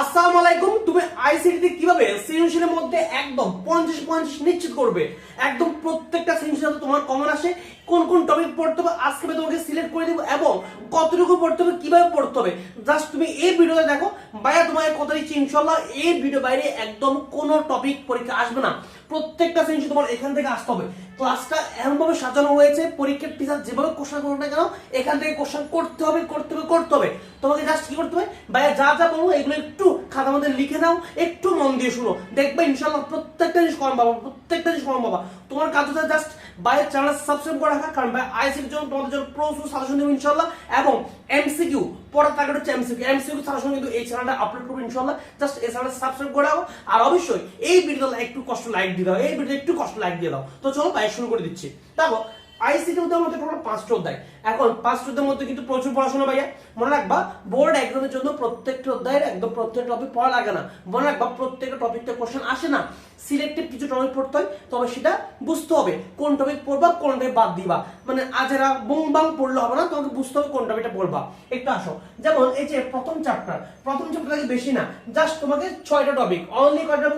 আসসালামু আলাইকুম, তুমি আইসিটি কীভাবে মধ্যে একদম পঞ্চাশ নিশ্চিত করবে? একদম প্রত্যেকটা সৃজনশীল তোমার কমন আসে। কোন কোন টপিক পড়তে হবে, আজকে আমি তোমাকে সিলেক্ট করে দেবো এবং কতটুকু পড়তে হবে, কীভাবে পড়তে হবে। জাস্ট তুমি এই ভিডিওতে দেখো, বাইরে তোমাকে কথা দিচ্ছি ইনশাল্লাহ এই ভিডিও বাইরে একদম কোনো টপিক পরীক্ষা আসবে না। প্রত্যেকটা সৃজনশীল তোমার এখান থেকে আসতে হবে। ক্লাসটা এমনভাবে সাজানো হয়েছে পরীক্ষার টিচার যেভাবে কোশ্চেন করো না কেন, এখান থেকে কোশ্চেন করতে হবে করতে হবে করতে হবে। তোমাকে জাস্ট কি করতে হবে ভাইয়া যা যা বলব, এগুলো একটু খাতা মধ্যে লিখে নাও, একটু মন দিয়ে শুনো। দেখবে ইনশাল্লাহ প্রত্যেকটা জিনিস কম পাবা, প্রত্যেকটা জিনিস কম পাবা। তোমার কাজ হচ্ছে জাস্ট বাইরের চ্যানেল সাবস্ক্রাইব করে রাখা, কারণ ভাই আইসির জন্য তোমাদের জন্য প্রচুর সাজেশন দেবো ইনশাল্লাহ এবং এমসিকিউ পড়ার টার্গেট হচ্ছে এমসিকিউ এমসিকিউ সাজেশন কিন্তু এই চ্যানেলটা আপলোড করব ইনশাল্লাহ জাস্ট এই চ্যানেলটা সাবস্ক্রাইব করে দাও আর অবশ্যই এই ভিডিওটা একটু কষ্ট লাইক দিয়ে দাও, এই ভিডিওটা একটু কষ্ট লাইক দিয়ে দাও। তো চলো, ভাই, শুরু করে দিচ্ছি। দেখো আইসিটি মধ্যে আমাদের টোটাল পাঁচটা অধ্যায়। এখন পাঁচটা অধ্যায়ের মধ্যে কিন্তু প্রচুর পড়াশোনা ভাইয়া। মনে রাখবা, বোর্ড এক্সামের জন্য প্রত্যেকটা অধ্যায়ের একদম প্রত্যেকটা টপিক পড়া লাগে না। মনে রাখবা প্রত্যেকটা টপিকটা কোশ্চেন আসে না। সিলেক্টিভ কিছু টপিক পড়তে হয়, তবে সেটা বুঝতে হবে কোন টপিক পড়বা, কোন টপিক বাদ দিবা। মানে আজেরা বুং বাং পড়লে হবে না, তোমাকে বুঝতে হবে কোন টপিকটা পড়বা। একটু আসো। যেমন এই যে প্রথম চ্যাপ্টার প্রথম চ্যাপ্টার বেশি না জাস্ট তোমাকে ছয়টা টপিক অনলি কয়টা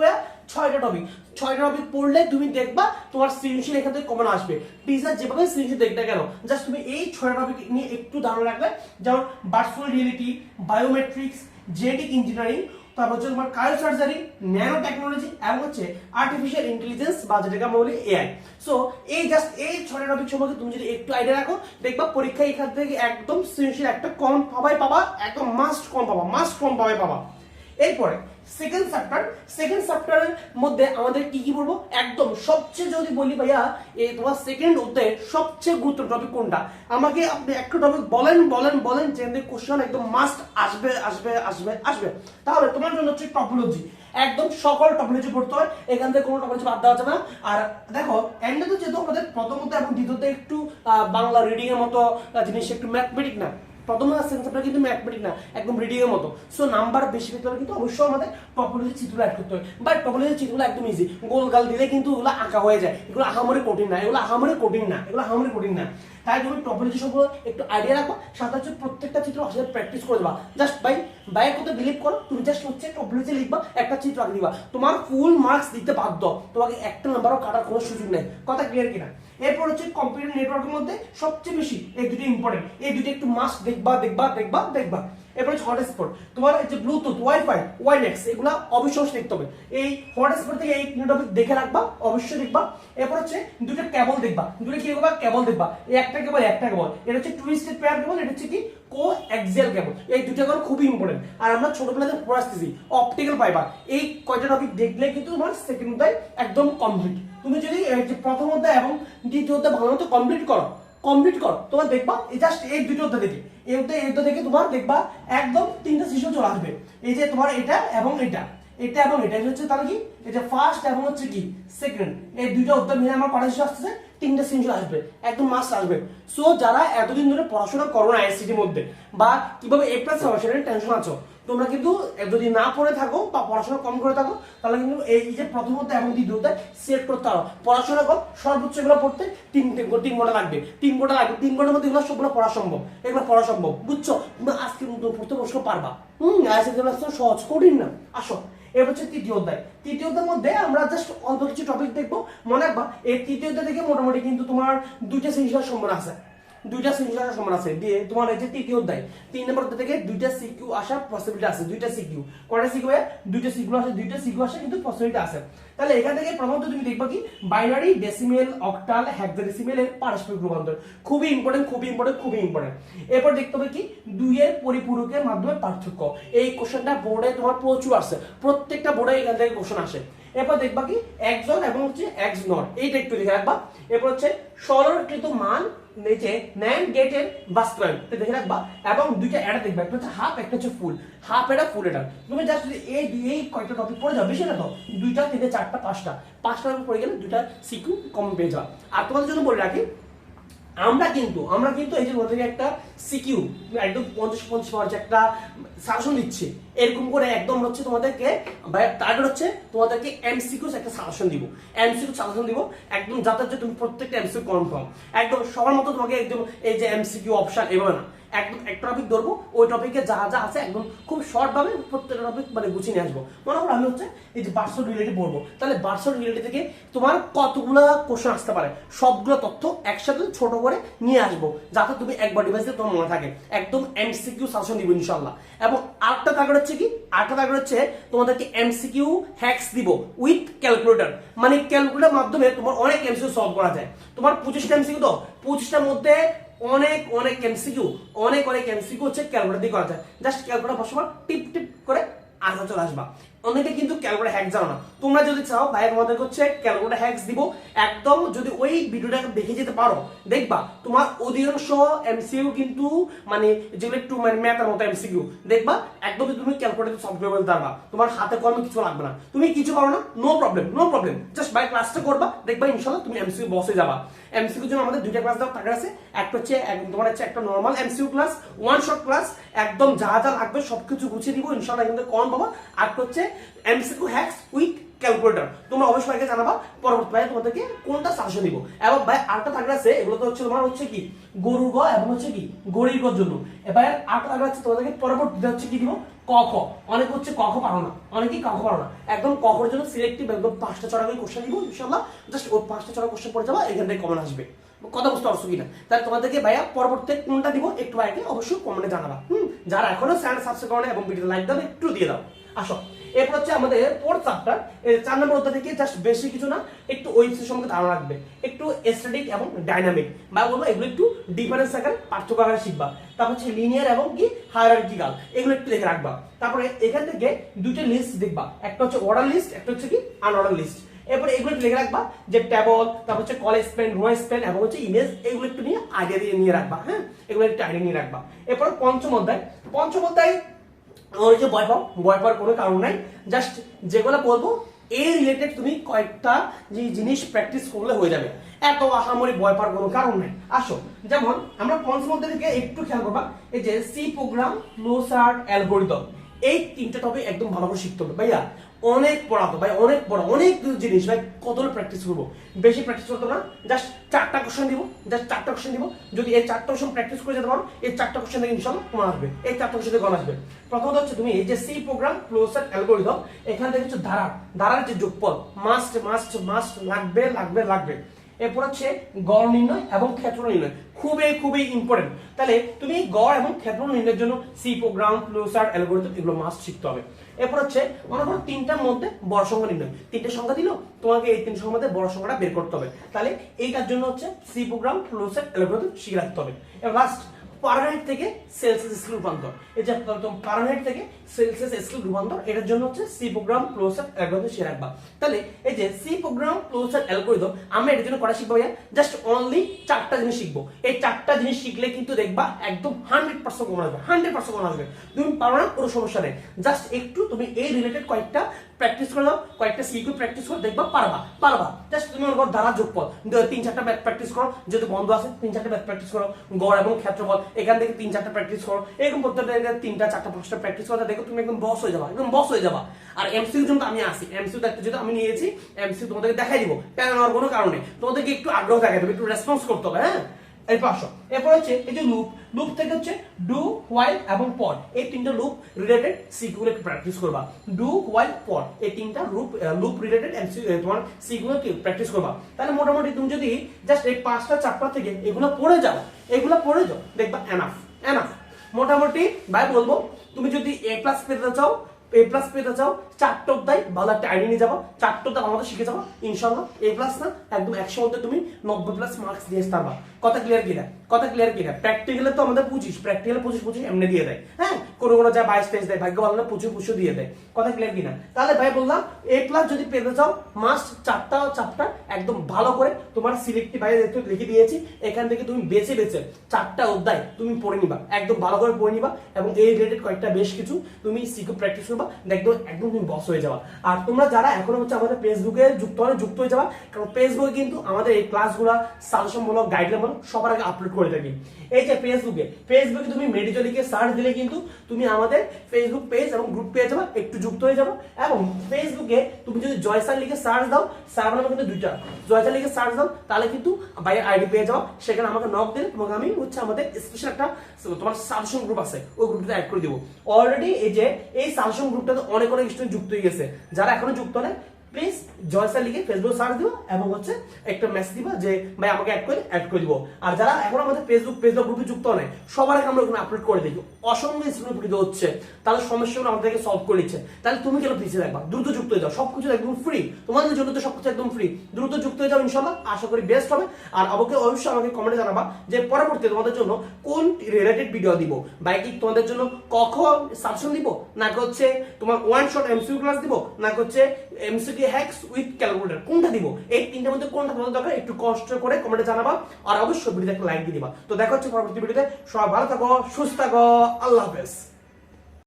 ছয়টা টপিক ছয়টা টপিক পড়লে তুমি দেখবা তোমার সৃজনশীল এখান থেকে কমন আসবে। টিচার যেভাবে সৃজনশীল দেখতে কেন? জাস্ট তুমি এই ছয়টা টপিক নিয়ে একটু ধারণা রাখবে যেমন virtual reality biometrics genetic engineering তারপর হচ্ছে তোমার কায়ো সার্জারি ন্যানো টেকনোলজি এবং হচ্ছে আর্টিফিশিয়াল ইন্টেলিজেন্স বা যেটাকে আমরা বলি এআই সো এই জাস্ট এই ছয়টা টপিক সম্পর্কে তুমি যদি একটু আইডিয়া রাখো, দেখবা পরীক্ষা এখান থেকে একদম সৃজনশীল একটা কম পাবাই পাবা, একদম মাস্ট কম পাবা মাস্ট কম পাবাই পাবা। এরপরে সেকেন্ড চ্যাপ্টার সেকেন্ড চ্যাপ্টারের মধ্যে আমাদের কি কি বলব? একদম সবচেয়ে যদি বলি ভাইয়া এই তোমার সেকেন্ড অধ্যায়ের সবচেয়ে গুরুত্ব টপিক কোনটা? আমাকে আপনি একটা টপিক বলেন বলেন বলেন যে কোশ্চেন একদম মাস্ট আসবে আসবে আসবে আসবে। তাহলে তোমার জন্য হচ্ছে টপোলজি একদম সকল টপোলজি পড়তে হয়, এখান থেকে কোনো টপোলজি বাদ দেওয়া যাবে না। আর দেখো এন্ডে তো যেহেতু আমাদের প্রথমত এবং দ্বিতীয়তে একটু বাংলা রিডিং এর মতো জিনিস একটু ম্যাথমেটিক না। প্রথম সেন্সরটা কিন্তু ম্যাথমেটিক না, একদম রিডিং এর মতো। সো নাম্বার বেশি পেতে হলে কিন্তু অবশ্যই আমাদের টপোলজি চিত্র অ্যাড করতে হয় বাট টপোলজি চিত্রগুলো একদম ইজি গোল গাল দিলে কিন্তু এগুলো আঁকা হয়ে যায়। এগুলো আহামরি কঠিন না, এগুলো আহামরি কঠিন না, এগুলো আহামরি কঠিন না। তাই তুমি টপোলজি সম্পর্কে একটু আইডিয়া রাখো সাথে হচ্ছে প্রত্যেকটা চিত্র আসলে প্র্যাকটিস করে দেবা। জাস্ট বাই বাইয়ের কথা বিলিভ করো, তুমি জাস্ট হচ্ছে টপোলজি লিখবা, একটা চিত্র আঁকে দিবা তোমার ফুল মার্কস দিতে বাধ্য। তোমাকে একটা নাম্বারও কাটার কোনো সুযোগ নেই। কথা ক্লিয়ার কিনা? এরপর হচ্ছে কম্পিউটার নেটওয়ার্কের মধ্যে সবচেয়ে বেশি এই দুটো ইম্পর্টেন্ট এই দুটো একটু মাস্ট দেখবা দেখবা দেখবা দেখবা। এরপর হচ্ছে হটস্পট তোমার যে ব্লুটুথ ওয়াইফাই ওয়াইনেক্স এগুলা অবশ্যই দেখতে হবে। এই হটস্পট থেকে এই টপিক দেখে রাখবা, অবশ্যই দেখবা। এরপর হচ্ছে দুটো কেবল দেখবা। দুটো কি দেখবা কেবল দেখবা। এই একটা কেবল একটা কেবল এটা হচ্ছে টুইস্টেড পেয়ার কেবল এটা হচ্ছে কি? কো এক্সিয়াল কেবল এই দুটো কেবল খুবই ইম্পর্টেন্ট আর আমরা ছোটবেলাতে পড়ে আসতেছি অপটিক্যাল ফাইবার এই কয়টা টপিক দেখলে কিন্তু তোমার সেকেন্ড অধ্যায় একদম কমপ্লিট তুমি যদি প্রথম অধ্যায় এবং দ্বিতীয় অধ্যায় ভালো মতো কমপ্লিট করো কমপ্লিট করো, তোমার দেখবা জাস্ট এই দুটো অধ্যায় দেখে। এই এই অধ্যায় দেখে তোমার দেখবা একদম তিনটা শিশু চলে আসবে। এই যে তোমার এটা এবং এটা। এটা এবং এটা এটা হচ্ছে তাহলে কি? এটা ফার্স্ট এবং হচ্ছে কি সেকেন্ড এই দুইটা অধ্যায় মিলে আমার শিশু আসতেছে, তিনটা শিশু আসবে, একদম মাস আসবে। সো যারা এতদিন ধরে পড়াশোনা করো না আইসিটির মধ্যে বা কীভাবে এ প্লাস হবে সেটা টেনশন আছো, তোমরা কিন্তু যদি না পড়ে থাকো বা পড়াশোনা কম করে থাকো, তাহলে কিন্তু এই যে প্রথম অধ্যায় এবং দ্বিতীয় অধ্যায় সেট করতে পারো। পড়াশোনা কর, সর্বোচ্চ এগুলো পড়তে তিন তিন- ঘণ্টা লাগবে। তিন ঘণ্টা লাগবে, তিন ঘণ্টার মধ্যে এগুলো সবগুলো পড়া সম্ভব। এগুলো পড়া সম্ভব, বুঝছ? তুমি আজকে মতো পড়তে বসতে পারবা। হুম আইসি সহজ, কঠিন না। আসো, এবার হচ্ছে তৃতীয় অধ্যায়। তৃতীয় অধ্যায়ের মধ্যে আমরা জাস্ট অল্প কিছু টপিক দেখব। মনে রাখবা, এই তৃতীয়তা থেকে মোটামুটি কিন্তু তোমার দুইটা সিরিজের সম্মান আছে। দুইটা সিরিজের সমান আছে। দিয়ে তোমার এই যে তৃতীয় অধ্যায়। তিন নম্বর অধ্যায় থেকে দুইটা সিকিউ আসার পসিবিলিটি আছে, দুইটা সিকিউ। কয়টা সিকিউ দুইটা সিকিউ আসে, দুইটা সিকিউ আসে, কিন্তু পসিবিলিটি আছে। তাহলে এখান থেকে প্রথমত তুমি দেখবা কি বাইনারি ডেসিমেল অক্টাল হেক্সাডেসিমেল এর পারস্পরিক রূপান্তর। খুবই ইম্পর্টেন্ট খুবই ইম্পর্টেন্ট খুবই ইম্পর্টেন্ট এরপর দেখতে হবে কি, দুইয়ের পরিপূরকের মাধ্যমে পার্থক্য। এই কোশ্চেনটা বোর্ডে তোমার প্রচুর আসে। প্রত্যেকটা বোর্ডে এখান থেকে কোশ্চেন আসে। এরপর দেখবা কি একজন এবং হচ্ছে এক্স নট এইটা একটু দেখে রাখবা। এরপর হচ্ছে সরলকৃত মান নিচে ন্যান গেটের বাস্তবায়ন দেখে রাখবা। এবং দুইটা এটা দেখবা। একটা হচ্ছে হাফ একটা হচ্ছে ফুল হাফ এটা ফুল এটা তুমি জাস্ট যদি এই এই কয়টা টপিক পড়ে যাও, বেশি না তো? দুইটা, তিনটে, চারটা, পাঁচটা। পাঁচটা পড়ে গেলে দুইটা সিকিউ কম পেয়ে যাও। আর তোমাদের জন্য বলে রাখি, আমরা কিন্তু আমরা কিন্তু এই যে ওদের একটা সিকিউ একদম পঞ্চাশ পঞ্চাশ পাওয়ার একটা সাজেশন দিচ্ছি। এরকম করে একদম হচ্ছে তোমাদেরকে টার্গেট হচ্ছে তোমাদেরকে এমসিকিউ একটা সাজেশন দিব। এমসিকিউ সাজেশন দিব, একদম যাতে তুমি প্রত্যেকটা এমসিকিউ কনফার্ম একদম সবার মতো তোমাকে একদম এই যে এমসিকিউ অপশন এভাবে না। একদম একটা টপিক ধরবো, ওই টপিকে যা যা আছে একদম খুব শর্ট ভাবে প্রত্যেকটা টপিক মানে গুছিয়ে নিয়ে আসব। মনে করো আমি হচ্ছে এই যে বার্সন রিলেটেড পড়ব, তাহলে বার্সন রিলেটেড থেকে তোমার কতগুলো কোশ্চেন আসতে পারে? সবগুলো তথ্য একসাথে ছোট করে নিয়ে আসব, যাতে তুমি একবার ডিভাইসে তোমার মনে থাকে। একদম এমসিকিউ সাজেশন দিব ইনশাল্লাহ এবং আরেকটা টার্গেট হচ্ছে কি? আরেকটা টার্গেট হচ্ছে তোমাদেরকে এমসিকিউ হ্যাক্স দিব উইথ ক্যালকুলেটর মানে ক্যালকুলেটর মাধ্যমে তোমার অনেক এমসিকিউ সলভ করা যায়। তোমার পঁচিশটা এমসিকিউ তো, পঁচিশটার মধ্যে অনেক অনেক এমসিকিউ অনেক অনেক এমসিকিউ হচ্ছে ক্যালকুলেটার দিয়ে করা যায়। জাস্ট ক্যালকুলেটর বসবার টিপ টিপ করে আনসার চলে আসবা। অনেকে কিন্তু ক্যালকুলেটর হ্যাক জানো না। তোমরা যদি চাও ভাই তোমাদের হচ্ছে ক্যালকুলেটর হ্যাক্স দিব। একদম যদি ওই ভিডিওটা দেখে যেতে পারো, দেখবা তোমার অধিকাংশ এমসিকিউ কিন্তু মানে যেগুলো একটু মানে ম্যাথের মতো এমসিকিউ দেখবা একদম তুমি ক্যালকুলেটর সলভ করে বলতে পারবা, তোমার হাতে কলমে কিছু লাগবে না। তুমি কিছু পারো না no problem no problem just by ক্লাসটা করবা, দেখবা ইনশাল্লাহ তুমি এমসিকিউ বসে যাবা। এমসিকিউ জন্য আমাদের দুইটা ক্লাস দেওয়া টাকা আছে। একটা হচ্ছে তোমার হচ্ছে একটা normal MCQ class one shot class একদম যা যা লাগবে সবকিছু গুছিয়ে দিব ইনশাল্লাহ কিন্তু কম পাবা। একটা হচ্ছে এমসিকিউ হ্যাক্স উইথ ক্যালকুলেটর তোমরা অবশ্যই আগে জানাবা, পরবর্তী ভাই তোমাদেরকে কোনটা সাজেশন দিব। এবং ভাই আরেকটা থাকলে আছে, এগুলো তো হচ্ছে তোমার হচ্ছে কি, গরুর গ এবং হচ্ছে কি, গরির গর জন্য। এবার আরেকটা থাকলে আছে, তোমাদেরকে পরবর্তীতে হচ্ছে কি দিব? ক খ। অনেক হচ্ছে ক খ পারো না, অনেকেই ক খ পারো না। একদম ক খর জন্য সিলেক্টিভ একদম পাঁচটা ছড়া করে কোশ্চেন দিব ইনশাল্লাহ জাস্ট ওই পাঁচটা ছড়া কোশ্চেন পড়ে যাবা, এখান থেকে কমন আসবে। কথা বুঝতে পারছ কিনা? তাহলে তোমাদেরকে ভাইয়া পরবর্তী কোনটা দিব, একটু ভাইকে অবশ্যই কমেন্টে জানাবা। হুম? যারা এখনও চ্যানেল সাবস্ক্রাইব করে এবং ভিডিও লাইক দাও, একটু দিয়ে দাও। আসো। এরপর হচ্ছে আমাদের ফোর্থ চ্যাপ্টার চার নম্বর অধ্যায় থেকে জাস্ট বেশি কিছু না, একটু ওয়েবসাইট সম্পর্কে ধারণা রাখবে। একটু এস্থেটিক এবং ডাইনামিক বা বলব এগুলো একটু ডিফারেন্স আকারে পার্থক্য আকারে শিখবা। তারপর হচ্ছে লিনিয়ার এবং কি হায়ারার্কিক্যাল এগুলো একটু দেখে রাখবা। তারপরে এখান থেকে দুইটা লিস্ট দেখবা। একটা হচ্ছে অর্ডার লিস্ট একটা হচ্ছে কি আনঅর্ডার লিস্ট এরপরে এগুলো একটু লিখে রাখবা যে টেবল তারপর হচ্ছে কলেজ স্পেন রো স্পেন এবং হচ্ছে ইমেজ এগুলো একটু নিয়ে আইডিয়া দিয়ে নিয়ে রাখবা হ্যাঁ? এগুলো একটু আইডিয়া নিয়ে রাখবা। এরপর পঞ্চম অধ্যায়। পঞ্চম অধ্যায় ওই যে ভয় পাও? ভয় পাওয়ার কোনো কারণ নাই। জাস্ট যেগুলো বলব এই রিলেটেড তুমি কয়েকটা যে জিনিস প্র্যাকটিস করলে হয়ে যাবে। এত আহামরি ভয় পাওয়ার কোনো কারণ নাই। আসো, যেমন আমরা পঞ্চম থেকে একটু খেয়াল করবা, এই যে সি প্রোগ্রাম ফ্লোচার্ট অ্যালগোরিদম এই তিনটা টপিক একদম ভালো করে শিখতে হবে। ভাইয়া অনেক পড়াতো, ভাই, অনেক পড়া, অনেক জিনিস, ভাই কতটা প্র্যাকটিস করব? বেশি প্র্যাকটিস করতো না জাস্ট চারটা কোশ্চেন দিব জাস্ট চারটা কোশ্চেন দিব, যদি এই চারটা কোশ্চেন প্র্যাকটিস করে যেতে পারো, এই চারটা কোশ্চেন থেকে ইনশাল্লাহ তোমার আসবে, এই চারটা কোশ্চেন থেকে আসবে। প্রথমত হচ্ছে তুমি এই যে সি প্রোগ্রাম ক্লোজার অ্যালগোরিদম এখান থেকে হচ্ছে ধারা ধারার যে যোগফল মাস্ট মাস্ট মাস্ট লাগবে লাগবে লাগবে। এরপর হচ্ছে গড় নির্ণয় এবং ক্ষেত্র নির্ণয়। খুবই খুবই ইম্পর্টেন্ট তাহলে তুমি গড় এবং ক্ষেত্র নির্ণয়ের জন্য সি প্রোগ্রাম ফ্লোসার অ্যালগোরিদম এগুলো মাস্ট শিখতে হবে। এরপর হচ্ছে, মনে করো তিনটার মধ্যে বড় সংখ্যা নির্ণয়। তিনটে সংখ্যা দিল, তোমাকে এই তিন সংখ্যার মধ্যে বড় সংখ্যাটা বের করতে হবে। তাহলে এইটার জন্য হচ্ছে সি প্রোগ্রাম ফ্লোসার অ্যালগোরিদম শিখে রাখতে হবে। এবার লাস্ট পারানাইট থেকে সেলসিয়াস স্কেল রূপান্তর। এই যে পারানাইট থেকে সেলসিয়াস স্কেল রূপান্তর, এটার জন্য হচ্ছে সি প্রোগ্রাম ক্লোজার অ্যালগোরিদম শিখে রাখবা। তাহলে এই যে সি প্রোগ্রাম ক্লোজার অ্যালগোরিদম আমরা এটার জন্য করা শিখব ভাইয়া? জাস্ট অনলি চারটা জিনিস শিখব। এই চারটা জিনিস শিখলে কিন্তু দেখবা একদম হান্ড্রেড পার্সেন্ট কমন আসবে হান্ড্রেড পার্সেন্ট কমন আসবে। তুমি পারো না, কোনো সমস্যা নেই। জাস্ট একটু তুমি এই রিলেটেড কয়েকটা প্র্যাকটিস করে দাও কয়েকটা সিকিউ প্র্যাকটিস করে দেখবা পারবা পারবা। জাস্ট তুমি ওর ধারা যোগফল। তিন, চারটা ম্যাথ প্র্যাকটিস করো, যেহেতু বন্ধ আছে, তিন, চারটা ম্যাথ প্র্যাকটিস করো। গড় এবং ক্ষেত্রফল। এখান থেকে তিন চারটা প্র্যাকটিস করো। এরকম প্রত্যেকটা তিনটা, চারটা, পাঁচটা প্র্যাকটিস করো, দেখো তুমি একদম বস হয়ে যাবা, একদম বস হয়ে যাবা। আর এমসিউ জন্য আমি আসি এমসিউ দেখতে যেহেতু আমি নিয়েছি এমসিউ তোমাদেরকে দেখাই দিব। প্যান কোনো কারণে তোমাদেরকে একটু আগ্রহ দেখাই দেবে, একটু রেসপন্স করতে হবে হ্যাঁ? এই পাঁচশো। এরপর হচ্ছে এই যে লুপ লুপ থেকে হচ্ছে ডু হোয়াইল এবং পর এই তিনটা লুপ রিলেটেড একটু প্র্যাকটিস করবা। ডু হোয়াইল পর এই তিনটা লুপ লুপ রিলেটেড তোমার সিকিউর প্র্যাকটিস করবা। তাহলে মোটামুটি তুমি যদি জাস্ট এই পাঁচটা চ্যাপ্টার থেকে এগুলো পড়ে যাও, এগুলো পড়ে যাও, দেখবা এনাফ এনাফ মোটামুটি, ভাই বলব, তুমি যদি এ প্লাস পেতে চাও এ প্লাস পেতে চাও, চারটে অধ্যায় ভালো একটা আইডি নিয়ে যাব, চারটে অধ্যায় আমাদের শিখে যাব ইনশাল্লাহ এ প্লাস না, একদম একশো মধ্যে তুমি নব্বই প্লাস মার্কস দিয়ে আসতে পারবা কথা ক্লিয়ার কিনা কথা ক্লিয়ার কিনা প্র্যাকটিক্যালে তো আমাদের পঁচিশ প্র্যাকটিক্যালে পঁচিশ পঁচিশ এমনি দিয়ে দেয়। হ্যাঁ? কোনো কোনো যা বাইশ তেইশ দেয় ভাগ্য ভালো না প্রচুর প্রচুর দিয়ে দেয়। কথা ক্লিয়ার কিনা? তাহলে ভাই বললাম এ প্লাস যদি পেতে চাও মাস্ট চারটা চ্যাপ্টার একদম ভালো করে তোমার সিলেক্টিভ ভাই যেহেতু লিখে দিয়েছি, এখান থেকে তুমি বেছে বেছে চারটা অধ্যায় তুমি পড়ে নিবা, একদম ভালো করে পড়ে নিবা এবং এই রিলেটেড কয়েকটা বেশ কিছু তুমি সিকিউ প্র্যাকটিস করবা, দেখবে একদম তুমি বস হয়ে যাবা। আর তোমরা যারা এখনও হচ্ছে আমাদের ফেসবুকে যুক্ত হলে যুক্ত হয়ে যাবা, কারণ ফেসবুকে কিন্তু আমাদের এই ক্লাসগুলো সাজেশনমূলক গাইডলাইন সবার আগে আপলোড করে থাকি। এই যে ফেসবুকে ফেসবুকে তুমি মেডিজো লিখে সার্চ দিলে কিন্তু তুমি আমাদের ফেসবুক পেজ এবং গ্রুপ পেয়ে যাবে একটু যুক্ত হয়ে যাব এবং ফেসবুকে তুমি যদি জয়সার লিখে সার্চ দাও সার্চ নামে কিন্তু দুইটা। জয়সার লিখে সার্চ দাও, তাহলে কিন্তু বাইরের আইডি পেয়ে যাও। সেখানে আমাকে নক দিলে তোমাকে আমি হচ্ছে আমাদের স্পেশাল একটা, তোমার সাজেশন গ্রুপ আছে, ওই গ্রুপটা অ্যাড করে দিব। অলরেডি এই যে, এই সাজেশন গ্রুপটাতে অনেক অনেক স্টুডেন্ট যুক্ত হয়ে গেছে। যারা এখনও যুক্ত নেই প্লিজ জয়সা লিখে ফেসবুক সার্চ দিও এবং হচ্ছে একটা মেসেজ দিবা যে, ভাই, আমাকে অ্যাড করে অ্যাড করে দিব। আর যারা এখন আমাদের ফেসবুক বা গ্রুপে যুক্ত নেই সবার আগে আমরা ওখানে আপলোড করে দিই অসংখ্য স্টুডেন্ট হচ্ছে। তাদের সমস্যাগুলো আমাদেরকে সলভ করে নিচ্ছে তাহলে তুমি কেন পিছিয়ে রাখবা দ্রুত যুক্ত হয়ে যাও। সবকিছু একদম ফ্রি তোমাদের জন্য তো সবকিছু একদম ফ্রি দ্রুত যুক্ত হয়ে যাও ইনশাল্লাহ আশা করি বেস্ট হবে। আর আমাকে অবশ্যই আমাকে কমেন্টে জানাবা যে, পরবর্তী তোমাদের জন্য কোন রিলেটেড ভিডিও দিব? বাইকি তোমাদের জন্য কখন সাবশন দিব? নাকি হচ্ছে তোমার ওয়ান শট এমসিকিউ ক্লাস দিব? নাকি হচ্ছে এমসিকিউ হ্যাক্স উইথ ক্যালকুলেটর কোনটা দিব? এই তিনটার মধ্যে কোনটা তোমাদের দরকার? একটু কষ্ট করে কমেন্টে জানাবা আর অবশ্যই ভিডিওতে একটা লাইক দিয়ে দিবা। তো দেখা হচ্ছে পরবর্তী ভিডিওতে সবাই ভালো থাকো, সুস্থ থাকো, আল্লাহ হাফেজ।